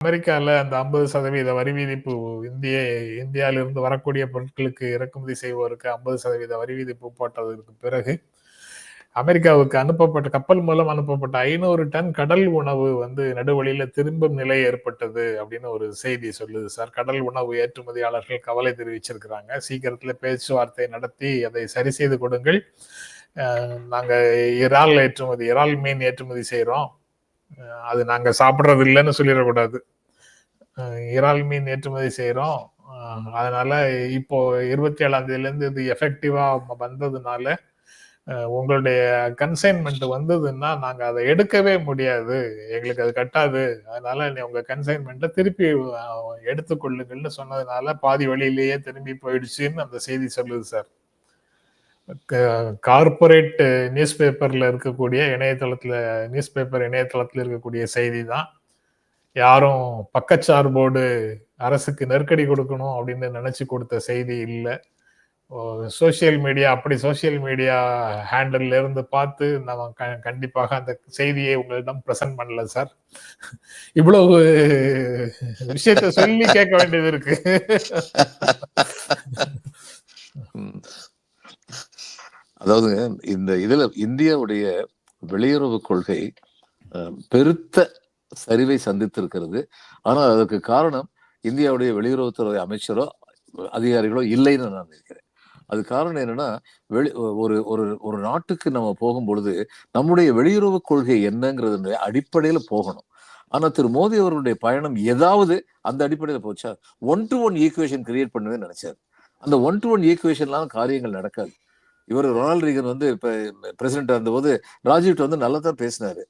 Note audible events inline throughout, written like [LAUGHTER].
அமெரிக்காவில் அந்த ஐம்பது சதவீத வரி விதிப்பு இந்திய இந்தியாவிலிருந்து வரக்கூடிய பொருட்களுக்கு இறக்குமதி செய்வோருக்கு ஐம்பது சதவீத வரி விதிப்பு போட்டதற்கு பிறகு அமெரிக்காவுக்கு அனுப்பப்பட்ட கப்பல் மூலம் அனுப்பப்பட்ட ஐநூறு டன் கடல் உணவு வந்து நடுவழியில திரும்பும் நிலை ஏற்பட்டது அப்படின்னு ஒரு செய்தி சொல்லுது சார். கடல் உணவு ஏற்றுமதியாளர்கள் கவலை தெரிவிச்சிருக்கிறாங்க. சீக்கிரத்துல பேச்சுவார்த்தை நடத்தி அதை சரி செய்து கொடுங்கள். நாங்க இறால் ஏற்றுமதி இறால் மீன் ஏற்றுமதி செய்யறோம் அது நாங்கள் சாப்பிட்றது இல்லைன்னு சொல்லிடக்கூடாது. இறால் மீன் ஏற்றுமதி செய்கிறோம் அதனால இப்போ இருபத்தி ஏழாம் தேதியில இது எஃபெக்டிவாக வந்ததுனால உங்களுடைய கன்சைன்மெண்ட் வந்ததுன்னா நாங்கள் அதை எடுக்கவே முடியாது. எங்களுக்கு அது கட்டாது. அதனால நீ உங்கள் கன்சைன்மெண்ட்டை திருப்பி எடுத்துக்கொள்ளுங்கள்னு சொன்னதுனால பாதி வழியிலேயே திரும்பி போயிடுச்சுன்னு அந்த செய்தி சொல்லுது சார். கார்பரேட் நியூஸ் பேப்பரில் இருக்கக்கூடிய இணையதளத்தில் நியூஸ் பேப்பர் இணையதளத்தில் இருக்கக்கூடிய செய்தி தான் யாரும் பக்கச்சார்போடு அரசுக்கு நெருக்கடி கொடுக்கணும் அப்படின்னு நினச்சி கொடுத்த செய்தி இல்லை. சோசியல் மீடியா அப்படி சோசியல் மீடியா ஹேண்டில் இருந்து பார்த்து நம்ம க கண்டிப்பாக அந்த செய்தியை உங்களிடம் ப்ரெசன்ட் பண்ணல சார் இவ்வளவு விஷயத்த சொல்லி கேட்க வேண்டியது இருக்கு. [LAUGHS] அதாவது இந்த இதில் இந்தியாவுடைய வெளியுறவு கொள்கை பெருத்த சரிவை சந்தித்திருக்கிறது. ஆனால் அதற்கு காரணம் இந்தியாவுடைய வெளியுறவுத்துறை அமைச்சரோ அதிகாரிகளோ இல்லைன்னு நான் நினைக்கிறேன். அது காரணம் என்னன்னா வெளி ஒரு ஒரு ஒரு நாட்டுக்கு நம்ம போகும் பொழுது நம்முடைய வெளியுறவு கொள்கை என்னங்கிறது அடிப்படையில் போகணும். ஆனால் திரு மோடி அவர்களுடைய பயணம் ஏதாவது அந்த அடிப்படையில் போச்சா? One to one equation create பண்ணவே நினைச்சார். அந்த ஒன் டு ஒன் ஈக்குவேஷன்லாம் காரியங்கள் நடக்காது. இவர் ரொனால்ட் ரீகன் வந்து இப்போ பிரசிடென்ட் இருந்தபோது ராஜீவ்கிட்ட வந்து நல்லா தான் பேசினாரு.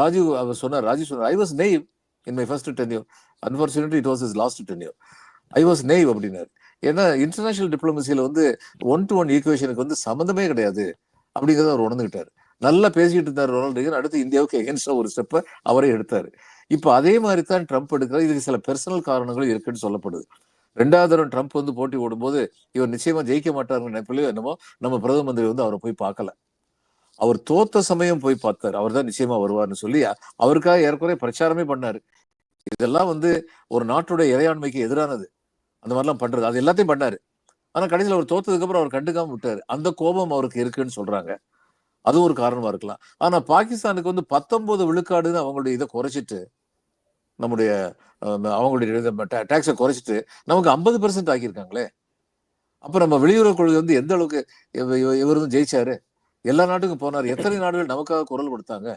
ராஜீவ் அவர் சொன்னார் ராஜீவ் சொன்னார் I was naive in my first tenure unfortunately it was is last tenure I was naive அப்படின்னாரு. ஏன்னா இன்டர்நேஷனல் டிப்ளமசியில் வந்து ஒன் டு ஒன் ஈக்குவேஷனுக்கு வந்து சம்மந்தமே கிடையாது அப்படிங்கிறத அவர் உணர்ந்துகிட்டாரு. நல்லா பேசிக்கிட்டு இருந்தார் ரொனால்ட் ரீகன் அடுத்து இந்தியாவுக்கு எகென்ஸ்டா ஒரு ஸ்டெப்பை அவரே எடுத்தார். இப்போ அதே மாதிரி தான் ட்ரம்ப் எடுக்கிறார். இதுக்கு சில பெர்சனல் காரணங்களும் இருக்குன்னு சொல்லப்படுது. ரெண்டாவது தடவை ட்ரம்ப் வந்து போட்டி ஓடும்போது இவர் நிச்சயமா ஜெயிக்க மாட்டாருன்னு நினைப்பிலையோ என்னமோ நம்ம பிரதம மந்திரி வந்து அவரை போய் பார்க்கல. அவர் தோத்த சமயம் போய் பார்த்தார். அவர் தான் நிச்சயமா வருவார்னு சொல்லி அவருக்காக ஏற்கனவே பிரச்சாரமே பண்ணாரு. இதெல்லாம் வந்து ஒரு நாட்டுடைய இறையாண்மைக்கு எதிரானது. அந்த மாதிரிலாம் பண்றது. அது எல்லாத்தையும் பண்ணாரு. ஆனா கடைசியில் அவர் தோத்ததுக்கு அப்புறம் அவர் கண்டுக்காம விட்டாரு. அந்த கோபம் அவருக்கு இருக்குன்னு சொல்றாங்க. அதுவும் ஒரு காரணமா இருக்கலாம். ஆனா பாகிஸ்தானுக்கு வந்து பத்தொன்பது விழுக்காடுன்னு அவங்களுடைய இதை குறைச்சிட்டு நம்முடைய அவங்களுடைய டேக்ஸை குறைச்சிட்டு நமக்கு ஐம்பது பெர்சன்ட் ஆக்கியிருக்காங்களே. அப்ப நம்ம வெளியுறவு கொள்கை வந்து எந்த அளவுக்கு இவர் வந்து ஜெயிச்சாரு? எல்லா நாட்டுக்கும் போனார். எத்தனை நாடுகள் நமக்காக குரல் கொடுத்தாங்க?